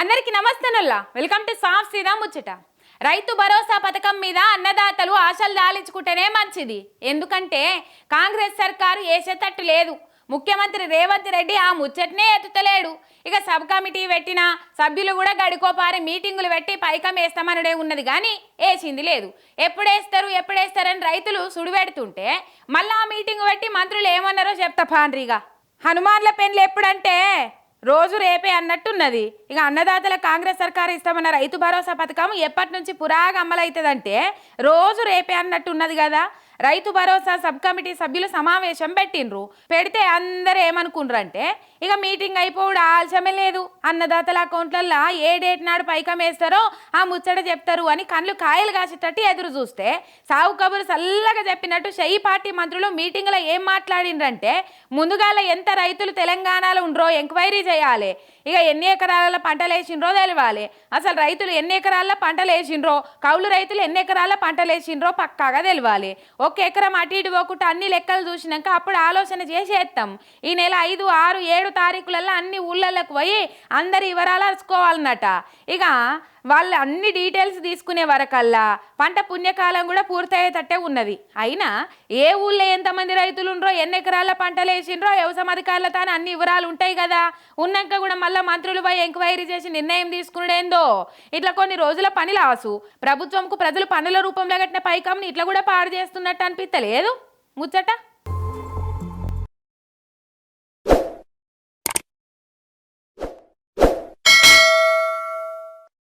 అందరికి నమస్తేనల్లా welcome to సాఫ్ సీదా ముచ్చట. రైతు భరోసా పథకం మీద అన్నదాతలు ఆశలు దాలించుకుంటేనే మంచిది. ఎందుకంటే కాంగ్రెస్ సర్కారు వేసేటట్టు లేదు. ముఖ్యమంత్రి రేవంత్ రెడ్డి ఆ ముచ్చటనే ఎత్తుతలేడు. ఇక సబ్ కమిటీ పెట్టిన సభ్యులు కూడా గడికోపారి మీటింగులు పెట్టి పైకం వేస్తామనడే ఉన్నది కానీ వేసింది లేదు. ఎప్పుడేస్తారు ఎప్పుడేస్తారని రైతులు సుడిపెడుతుంటే మళ్ళీ ఆ మీటింగ్ పెట్టి మంత్రులు ఏమన్నారో చెప్తా పాండ్రిగా. హనుమాన్ల పెన్లు ఎప్పుడంటే రోజు రేపే అన్నట్టున్నది. ఇక అన్నదాతల కాంగ్రెస్ సర్కారు ఇస్తామన్న రైతు భరోసా పథకం ఎప్పటి నుంచి పురాగా అమలవుతుందంటే రోజు రేపే అన్నట్టున్నది కదా. రైతు భరోసా సబ్ కమిటీ సభ్యులు సమావేశం పెట్టిండ్రు. పెడితే అందరు ఏమనుకుండ్రంటే ఇక మీటింగ్ అయిపోవుడు ఆలస్యమే లేదు. అన్నదాతల అకౌంట్లల్లో ఏ డేట్ నాడు పైకం వేస్తారో ఆ ముచ్చట చెప్తారు అని కళ్ళు కాయలు కాసేటట్టు ఎదురు చూస్తే సాగు కబురు చల్లగా చెప్పినట్టు షెయి పార్టీ మంత్రులు మీటింగ్లో ఏం మాట్లాడిండ్రంటే ముందుగాల ఎంత రైతులు తెలంగాణలో ఉండ్రో ఎంక్వైరీ చేయాలి. ఇక ఎన్ని ఎకరాల పంటలు వేసిండ్రో తెలవాలి. అసలు రైతులు ఎన్ని ఎకరాల పంటలు వేసిండ్రో కౌలు రైతులు ఎన్ని ఎకరాల పంటలు వేసిండ్రో పక్కాగా తెలవాలి. ఒక ఎకరం అటు ఇటు పోకుండా అన్ని లెక్కలు చూసినాక అప్పుడు ఆలోచన చేసేస్తాం ఈ నెల ఐదు ఆరు ఏడు తారీఖులలో అన్ని ఊళ్ళలోకి పోయి అందరి వివరాలు అరుచుకోవాలన్నట. ఇక వాళ్ళు అన్ని డీటెయిల్స్ తీసుకునే వరకల్లా పంట పుణ్యకాలం కూడా పూర్తయ్యేటట్టే ఉన్నది. అయినా ఏ ఊళ్ళో ఎంతమంది రైతులుండ్రో ఎన్ని ఎకరాల పంటలు వేసిండ్రో వ్యవసాయ అధికారులతో అన్ని వివరాలు ఉంటాయి కదా. ఉన్నాక కూడా మళ్ళీ మంత్రులు పోయి ఎంక్వైరీ చేసి నిర్ణయం తీసుకునేందో ఇట్లా కొన్ని రోజుల పని లాసు. ప్రభుత్వంకు ప్రజలు పనుల రూపంలో కట్టిన పైకంని ఇట్లా కూడా పాడు చేస్తున్నట్టు అనిపిస్తలేదు ముచ్చట?